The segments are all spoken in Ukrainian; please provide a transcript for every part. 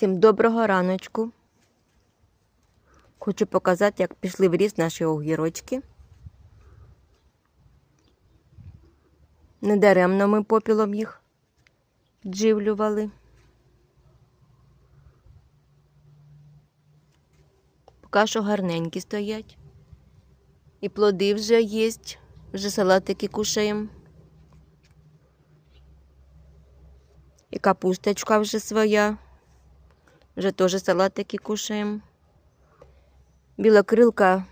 Всім доброго раночку. Хочу показати, як пішли в ріст наші огірочки. Недаремно ми попілом їх дживлювали. Поки що гарненькі стоять. І плоди вже є, вже салатики кушаємо. І капусточка вже своя. Вже теж салатики кушаємо. Білокрилка,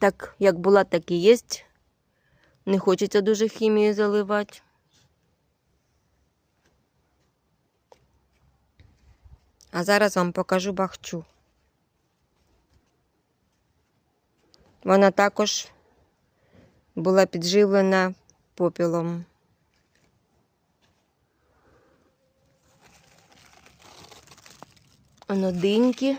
так як була, так і є. Не хочеться дуже хімію заливати. А зараз вам покажу бахчу. Вона також була підживлена попілом. Воно диньки.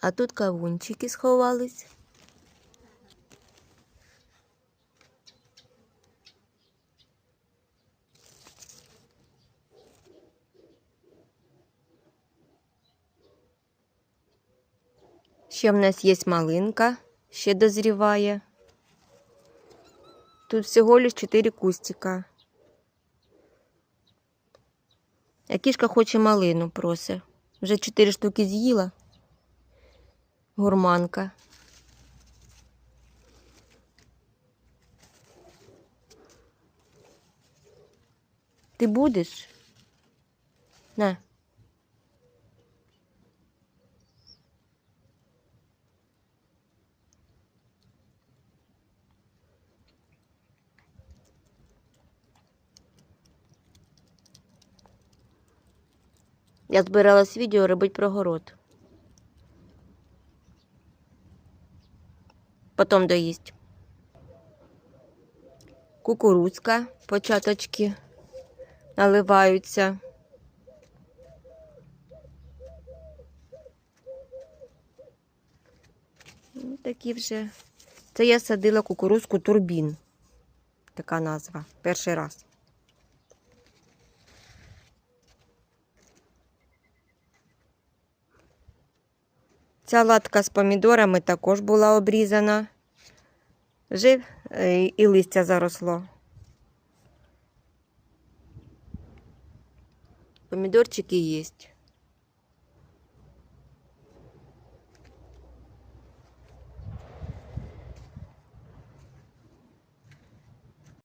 А тут кавунчики сховались. Ще в нас є малинка, ще дозріває. Тут всього лиш 4 кустика. А кішка хоче малину просить. Вже чотири штуки з'їла. Гурманка. Ти будеш? На. Я збиралась відео робити про город. Потім доїсть. Кукурузка, початочки наливаються. Ну, Такі вже. Це я садила кукурузку турбін. Така назва. Перший раз. Ця латка з помідорами також була обрізана. Вже е, і листя заросло. Помідорчики є.